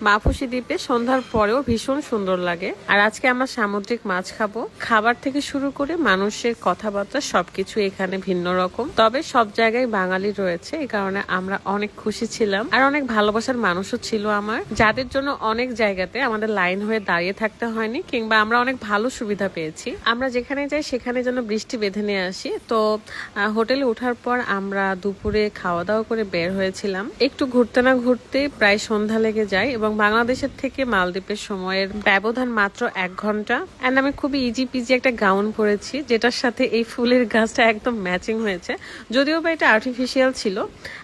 মাফুসি দ্বীপে সন্ধ্যার পরেও ভীষণ সুন্দর লাগে। আর আজকে আমরা সামুদ্রিক মাছ খাব। খাবার থেকে শুরু করে মানুষের কথাবার্তা সবকিছু এখানে ভিন্ন রকম। তবে সব জায়গায় বাঙালি রয়েছে এই কারণে আমরা অনেক খুশি ছিলাম। আর অনেক ভালোবাসার মানুষও ছিল আমার। যাদের জন্য অনেক জায়গাতে আমাদের লাইন হয়ে দাঁড়িয়ে থাকতে হয়নি, কিংবা আমরা অনেক ভালো সুবিধা পেয়েছি। আমরা যেখানে যাই, সেখানে যেন বৃষ্টি বেঁধে নিয়ে আসি। তো হোটেলে ওঠার পর আমরা দুপুরে খাওয়া দাওয়া করে বের হয়েছিলাম। একটু ঘুরতে না ঘুরতে প্রায় সন্ধ্যা লেগে যায় এবং বাংলাদেশের থেকে মালদ্বীপের সময়ের ব্যবধান মাত্র এক ঘণ্টা। অ্যান্ড আমি খুবই ইজি পিজি একটা গাউন পরেছি, যেটার সাথে এই ফুলের গাছটা একদম ম্যাচিং হয়েছে। যদিও বা এটা আর্টিফিশিয়াল ছিল।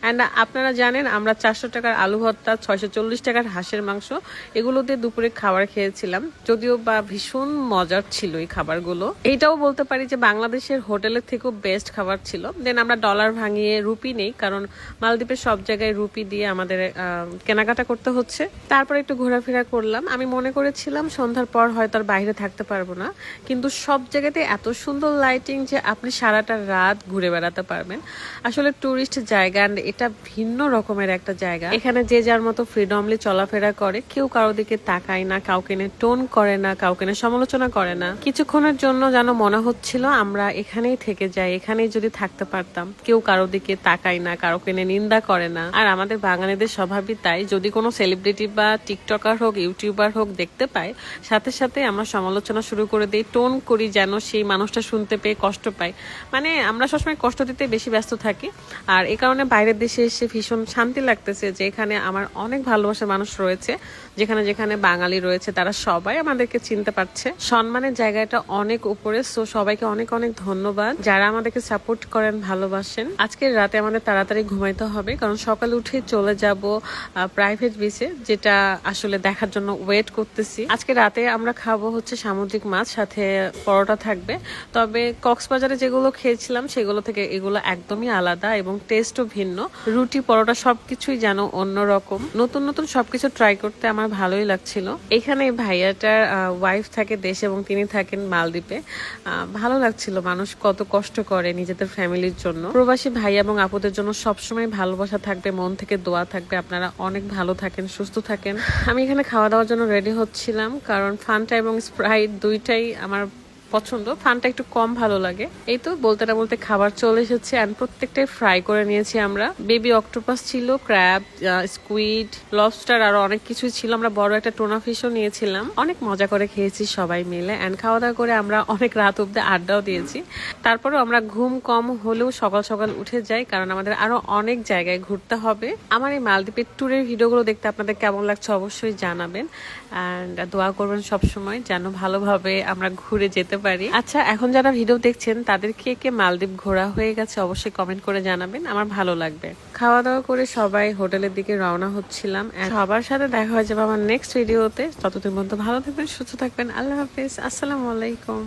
অ্যান্ড আপনারা জানেন, আমরা চারশো টাকার আলু ভর্তা, ছয়শো চল্লিশ টাকার হাঁসের মাংস, এগুলো দিয়ে দুপুরে খাবার খেয়েছিলাম। যদিও বা ভীষণ মজার ছিল এই খাবারগুলো। এইটাও বলতে পারি যে বাংলাদেশের হোটেলের থেকেও বেস্ট খাবার ছিল। দেন আমরা ডলার ভাঙিয়ে রুপি নেই, কারণ মালদ্বীপের সব জায়গায় রুপি দিয়ে আমাদের কেনাকাটা করতে হচ্ছে। তারপর একটু ঘোরাফেরা করলাম। আমি মনে করেছিলাম সন্ধ্যার পর হয়তো আর বাইরে থাকতে পারব না। কিন্তু সব জায়গাতে এত সুন্দর লাইটিং যে আপনি সারাটা রাত ঘুরে বেড়াতে পারবেন। আসলে টুরিস্ট জায়গা and এটা ভিন্ন রকমের একটা জায়গা। এখানে যে যার মতো ফ্রিডমলি চলাফেরা করে, কেউ কারও দিকে তাকায় না, কাউকে নিয়ে টোন করে না, কাউকে নিয়ে সমালোচনা করে না। কিছুক্ষণের জন্য যেন মনে হচ্ছিল আমরা এখানেই থেকে যাই, এখানেই যদি থাকতে পারতাম, কেউ কারও দিকে তাকায় না কারও কেনে নিন্দা করে না। আর আমাদের বাঙালিদের স্বভাবই তাই, যদি কোনো সেলিব্রিটি বা টিকটকার হোক, ইউটিউবার হোক দেখতে পাই সাথে সাথে আমরা সমালোচনা শুরু করে দিই, টোন করি যেন সেই মানুষটা শুনতে পেয়ে কষ্ট পায়। মানে আমরা সবসময় কষ্ট দিতে বেশি ব্যস্ত থাকি। আর এই কারণে বাইরের দেশে এসে ভীষণ শান্তি লাগতেছে যে এখানে আমার অনেক ভালোবাসার মানুষ রয়েছে। যেখানে যেখানে বাঙালি রয়েছে, তারা সবাই আমাদেরকে চিনতে পারছে। সম্মানের জায়গাটা অনেক উপরে, সো সবাইকে অনেক অনেক ধন্যবাদ। যারা আমাদেরকে সাপোর্ট করেন, ভালোবাসেন, আজকের রাতে আমাদের তাড়াতাড়ি ঘুমাইতে হবে। কারণ সকালে উঠে চলে যাব প্রাইভেট বিচে যেটা আসলে দেখার জন্য ওয়েট করতেছি। আজকে রাতে আমরা খাব হচ্ছে সামুদ্রিক মাছ, সাথে পরোটা থাকবে। তবে কক্সবাজারে যেগুলো খেয়েছিলাম, সেগুলো থেকে এগুলো একদমই আলাদা এবং টেস্টও ভিন্ন। রুটি, পরোটা সবকিছুই যেন অন্যরকম। নতুন নতুন সবকিছু ট্রাই করতে আমার ভালোই লাগছিল। এখানে ভাইয়াটার ওয়াইফ থাকে দেশে এবং তিনি থাকেন মালদ্বীপে। ভালো লাগছিল মানুষ কত কষ্ট করে নিজেদের ফ্যামিলির জন্য। প্রবাসী ভাই এবং আপুদের জন্য সবসময় ভালোবাসা থাকবে, মন থেকে দোয়া থাকবে। আপনারা অনেক ভালো থাকেন, সুস্থ থাকেন। আমি এখানে খাওয়া দাওয়ার জন্য রেডি হচ্ছিলাম কারণ ফান্টা এবং স্প্রাইট দুইটাই আমার পছন্দ, ফানটা একটু কম ভালো লাগে। এই তো, বলতে না বলতে খাবার চলে এসেছে অ্যান্ড প্রত্যেকটাই ফ্রাই করে নিয়েছি আমরা। বেবি অক্টোপাস ছিল ক্র্যাব স্কুইড লবস্টার আরও অনেক কিছু ছিল। আমরা বড় একটা টোনা ফিশও নিয়েছিলাম। অনেক মজা করে খেয়েছি সবাই মিলে। অ্যান্ড খাওয়া দাওয়া করে আমরা অনেক রাত অব্দি আড্ডাও দিয়েছি। তারপরেও আমরা ঘুম কম হলেও সকাল সকাল উঠে যাই, কারণ আমাদের আরও অনেক জায়গায় ঘুরতে হবে। আমার এই মালদ্বীপের ট্যুরের ভিডিওগুলো দেখতে আপনাদের কেমন লাগছে অবশ্যই জানাবেন। অ্যান্ড দোয়া করবেন সবসময় যেন ভালোভাবে আমরা ঘুরে যেতে পারি। আচ্ছা এখন যারা ভিডিও দেখছেন তাদের কে কে মালদ্বীপ ঘোরা হয়ে গেছে অবশ্যই কমেন্ট করে জানাবেন। আমার ভালো লাগবে। খাওয়া দাওয়া করে সবাই হোটেলের দিকে রওনা হচ্ছিলাম। সবার সাথে দেখা হয়ে যাবে আমার নেক্সট ভিডিওতে ততদিন পর্যন্ত ভালো থাকবেন সুস্থ থাকবেন। আল্লাহ হাফিজ। আসসালামু আলাইকুম।